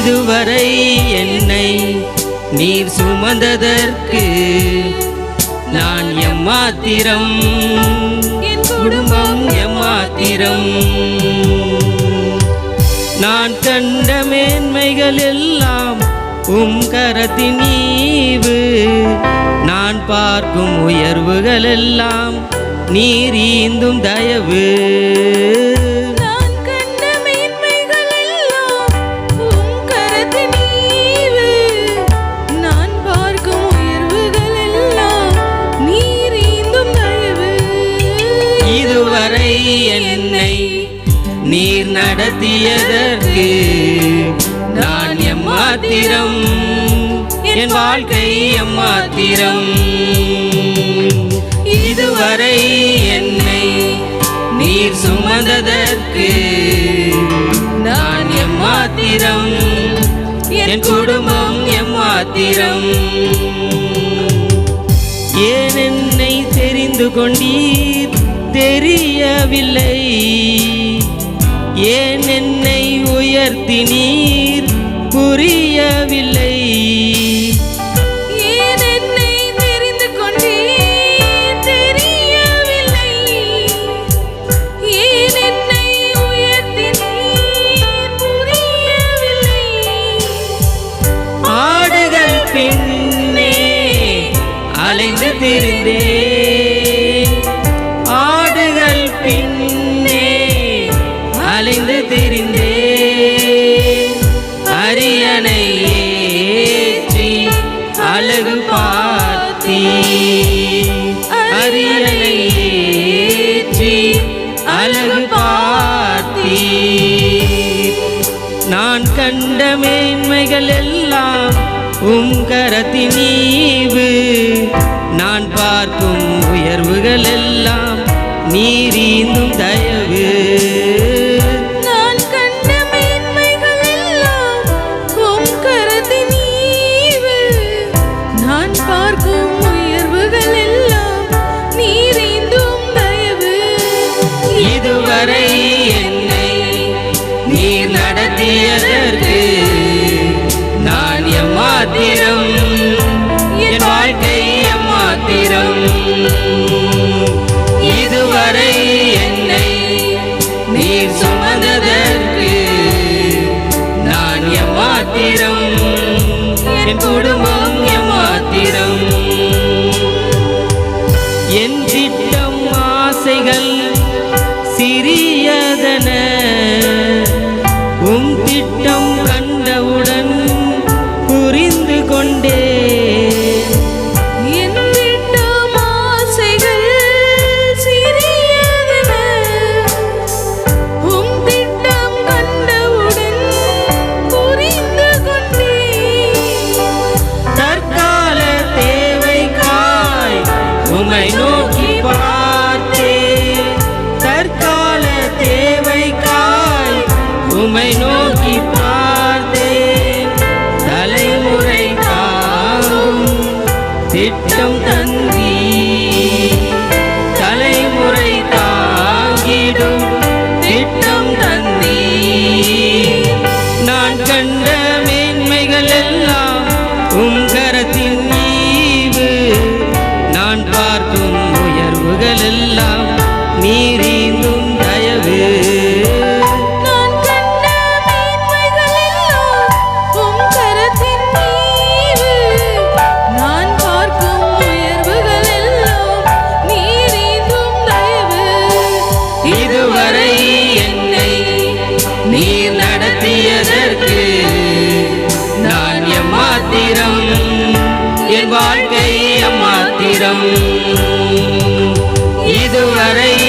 இதுவரை என்னை நீர் சுமந்ததற்கு நான் எம்மாத்திரம் என் குடும்பம் எம்மாத்திரம். நான் கண்ட மேன்மைகள் எல்லாம் உம் கரத்தின் ஈவு. நான் பார்க்கும் உயர்வுகள் எல்லாம் நீர் ஈந்தும் தயவு. நீர் நான் எம்மாத்திரம்? என் வாழ்க்கை எம்மாத்திரம்? இதுவரை என்னை நீர் சுமந்ததற்கு நான் எம்மாத்திரம்? என் குடும்பம் எம்மாத்திரம்? ஏன் என்னை தெரிந்து கொண்டீர்? தெரியவில்லை. ஏன் என்னை உயர்த்தினீர்? புரியவில்லை. என்னை உயர்த்தினீர்? புரியவில்லை. ஆடுகள் பின்னே அலைந்து திரிந்தேன். அரியணை ஏற்றி அழகு பார்த்தி நான் கண்ட மேன்மைகள் எல்லாம் உம் கரத்தின் ஈவு. நான் பார்க்கும் உயர்வுகள் எல்லாம் நீரீந்தும் தய நீர் நான் எம்மாத்திரம் என் வாழ்க்கை எம்மாத்திரம். இதுவரை என்னை நீர் சுமந்ததற்கு நான் எம்மாத்திரம் என் குடும்பம் எம்மாத்திரம். என் திட்டம் ஆசைகள் உமை நோக்கி பார்த்தே. தற்கால தேவைக்காய் உமை நோக்கி பார்த்தே. தலைமுறை தாங்கும் திட்டம் தந்தி தலைமுறை தாங்கிடும் திட்டம் தந்தி நான் கண்ட மேன்மைகள் எல்லாம் உம் கரத்தில் நடத்தியதற்கு நான் எம்மாத்திரம்? என் வாழ்க்கை எம்மாத்திரம்? இதுவரை